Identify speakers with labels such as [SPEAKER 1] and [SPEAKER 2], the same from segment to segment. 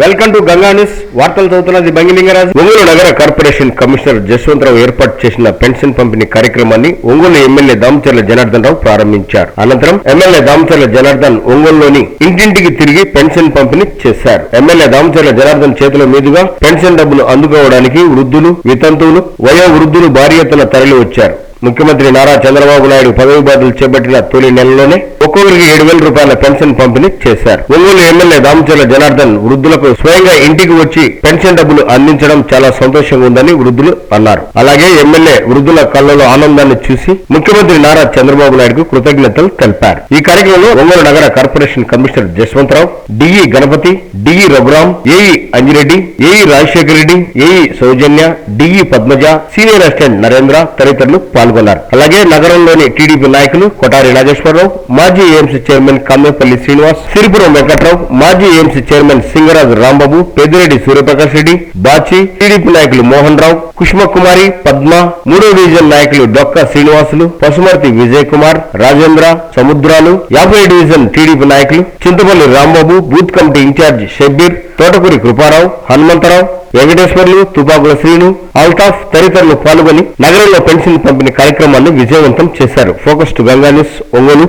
[SPEAKER 1] Welcome to Ganga news. వార్తలు చదువుతున్నది బంగిలింగరాజు ఒంగోలు నగర కార్పొరేషన్ కమిషనర్ జశ్వంతరావు ఏర్పాటు చేసిన పెన్షన్ పంపిణీ కార్యక్రమాన్ని ఒంగోలు ఎమ్మెల్యే దామచర్ల జనార్దన్ రావు ప్రారంభించారు. అనంతరం ఎమ్మెల్యే దామచర్ల జనార్దన్ ఒంగోలులోని ఇంటింటికి తిరిగి పెన్షన్ పంపిణీ చేశారు. ఎమ్మెల్యే దామచర్ల జనార్దన్ చేతుల మీదుగా పెన్షన్ డబ్బులు అందుకోవడానికి వృద్ధులు వితంతువులు వయో వృద్ధులు భారీ ఎత్తున తరలి వచ్చారు ముఖ్యమంత్రి నారా చంద్రబాబు నాయుడు పదవి బాధ్యతలు చేపట్టిన తొలి నెలలోనే ఒక్కొక్కరికి ఏడు వేల రూపాయల పెన్షన్ పంపిణీ చేశారు. ఒంగోలు ఎమ్మెల్యే దామచర్ల జనార్దన్ వృద్ధులకు స్వయంగా ఇంటికి వచ్చి పెన్షన్ డబ్బులు అందించడం చాలా సంతోషంగా ఉందని వృద్ధులు అన్నారు. అలాగే ఎమ్మెల్యే వృద్ధుల కళ్ళలో ఆనందాన్ని చూసి ముఖ్యమంత్రి నారా చంద్రబాబు నాయుడుకు కృతజ్ఞతలు తెలిపారు. ఈ కార్యక్రమంలో ఒంగోలు నగర corporation commissioner Jaswantharao DE Ganapathi DE Raghuram AE Anjireddy AE Rajasekhara Reddy AE Soujanya DE Padmaja senior assistant Narendra తదితరులు పాల్గొన్నారు. అలాగే నగరంలోని టీడీపీ నాయకులు కొటారి నాగేశ్వరరావు మాజీ ఏఎంసీ చైర్మన్ కమ్మేపల్లి శ్రీనివాస్ సిరిపురం వెంకట్రావు మాజీ AMC chairman Singaraju Rambabu Peddireddy Suryaprakash Reddy Bachi TDP నాయకులు మోహన్ రావు కుష్మకుమారి పద్మ మూడో division నాయకులు డొక్క శ్రీనివాసులు పశుమర్తి విజయ్ కుమార్ రాజేంద్ర సముద్రాలు యాభై డివిజన్ టీడీపీ నాయకులు Chintapalli Rambabu booth committee in-charge Shabbir Thotakuri Kriparao Hanumantharao Venkateswarlu Thupakula Srinu Altaf తదితరులు పాల్గొని నగరంలో పెన్షన్ పంపిణీ కార్యక్రమాన్ని విజయవంతం చేశారు. Focus to Ganga news Ongole.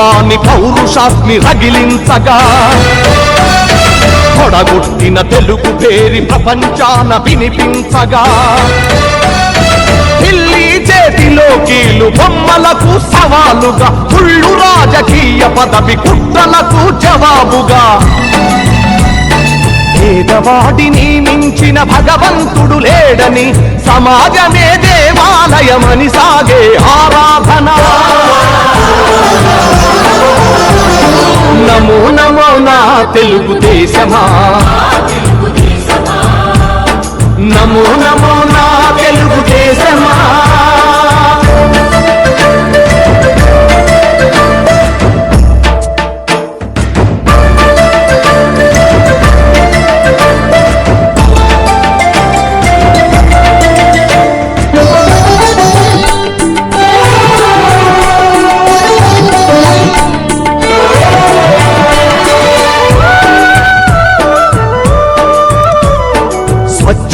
[SPEAKER 2] తెలుగువాని పౌరుషాస్మి రగిలించగా. కొడగొట్టిన Telugu పేరి ప్రపంచాన వినిపించగా. ఢిల్లీ చేతిలో కీలు బొమ్మలకు సవాలుగా ఫుళ్ళు రాజకీయ పదవి కుట్రలకు జవాబుగా. పేదవాడిని మించిన భగవంతుడు లేడని సమాజమే దేవాలయమని సాగే ఆరాధన. నమో నమో నా తెలుగుదేశమా నమో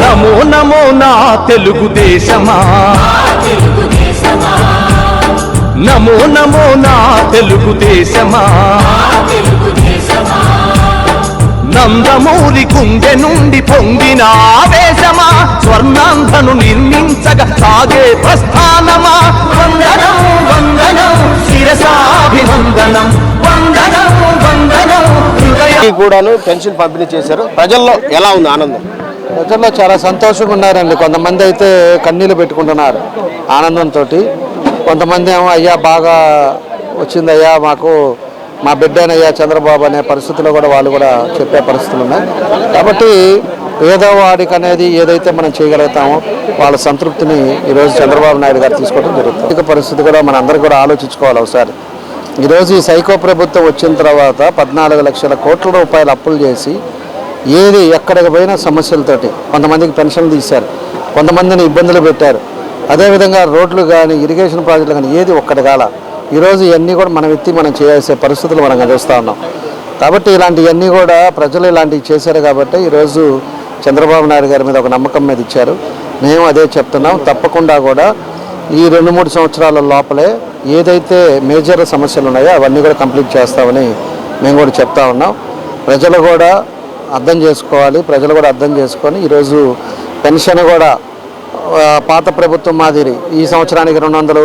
[SPEAKER 2] నమో నమో నా తెలుగుదేశమా. నమో నమో నా తెలుగుదేశమా. నందమూరి గుండె నుండి పొంగిన ఆవేశమా. స్వర్ణాంధను నిర్మించగా సాగే ప్రస్థానమా. వందనం వందనం శిరసాభివందనం.
[SPEAKER 3] కూడాను పెన్షన్ పంపిణీ చేశారు. ప్రజల్లో ఎలా ఉంది ఆనందం?
[SPEAKER 4] ప్రజల్లో చాలా సంతోషంగా ఉన్నారండి. కొంతమంది అయితే కన్నీళ్ళు పెట్టుకుంటున్నారు ఆనందంతో కొంతమంది ఏమో అయ్యా బాగా వచ్చింది అయ్యా మాకు మా బిడ్డనయ్యా చంద్రబాబు అనే పరిస్థితిలో కూడా వాళ్ళు కూడా చెప్పే పరిస్థితులు ఉన్నాయి. కాబట్టి పేదవాడికి అనేది ఏదైతే మనం చేయగలుగుతామో వాళ్ళ సంతృప్తిని ఈరోజు చంద్రబాబు నాయుడు గారు తీసుకోవడం జరుగుతుంది. ఆర్థిక పరిస్థితి కూడా మనందరికీ కూడా ఆలోచించుకోవాలి ఒకసారి. ఈరోజు ఈ సైకో ప్రభుత్వం వచ్చిన తర్వాత పద్నాలుగు లక్షల కోట్ల రూపాయలు అప్పులు చేసి ఏది ఎక్కడికి పోయినా సమస్యలతోటి కొంతమందికి పెన్షన్లు తీశారు కొంతమందిని ఇబ్బందులు పెట్టారు. అదేవిధంగా రోడ్లు కానీ ఇరిగేషన్ ప్రాజెక్టులు కానీ ఏది ఒక్కటి కాల. ఈరోజు ఇవన్నీ కూడా మనం ఎత్తి మనం చేయాల్సే పరిస్థితులు మనం చూస్తూ ఉన్నాం. కాబట్టి ఇలాంటివన్నీ కూడా ప్రజలు ఇలాంటివి చేశారు కాబట్టి ఈరోజు చంద్రబాబు నాయుడు గారి మీద ఒక నమ్మకం మీద ఇచ్చారు. మేము అదే చెప్తున్నాం. తప్పకుండా కూడా ఈ రెండు మూడు సంవత్సరాల లోపలే ఏదైతే మేజర్ సమస్యలు ఉన్నాయో అవన్నీ కూడా కంప్లీట్ చేస్తామని మేము కూడా చెప్తా ఉన్నాం. ప్రజలు కూడా అర్థం చేసుకోవాలి ప్రజలు కూడా అర్థం చేసుకొని ఈరోజు పెన్షన్ కూడా పాత ప్రభుత్వం మాదిరి ఈ సంవత్సరానికి రెండు వందలు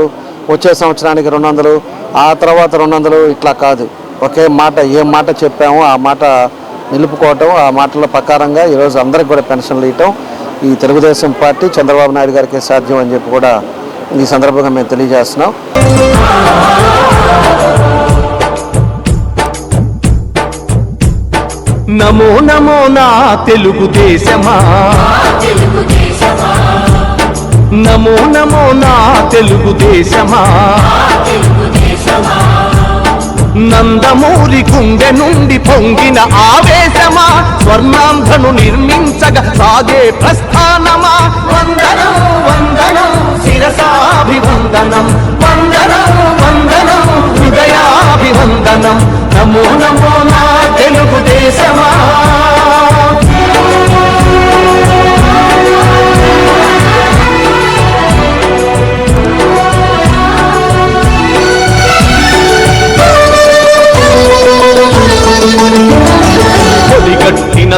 [SPEAKER 4] వచ్చే సంవత్సరానికి రెండు వందలు ఆ తర్వాత రెండు వందలు ఇట్లా కాదు. ఒకే మాట ఏ మాట చెప్పామో ఆ మాట నిలుపుకోవటం ఆ మాటల ప్రకారంగా ఈరోజు అందరికి కూడా పెన్షన్లు ఇవ్వటం ఈ తెలుగుదేశం పార్టీ చంద్రబాబు నాయుడు గారికి సాధ్యం అని చెప్పి కూడా ఈ సందర్భంగా మేము తెలియజేస్తున్నాం.
[SPEAKER 2] నమో నమో నా తెలుగుదేశమా నమో నమో నా తెలుగుదేశమా నందమూరి గుండె నుండి పొంగిన ఆవేశమా. స్వర్ణాంధను నిర్మించగ సాగే ప్రస్థానమా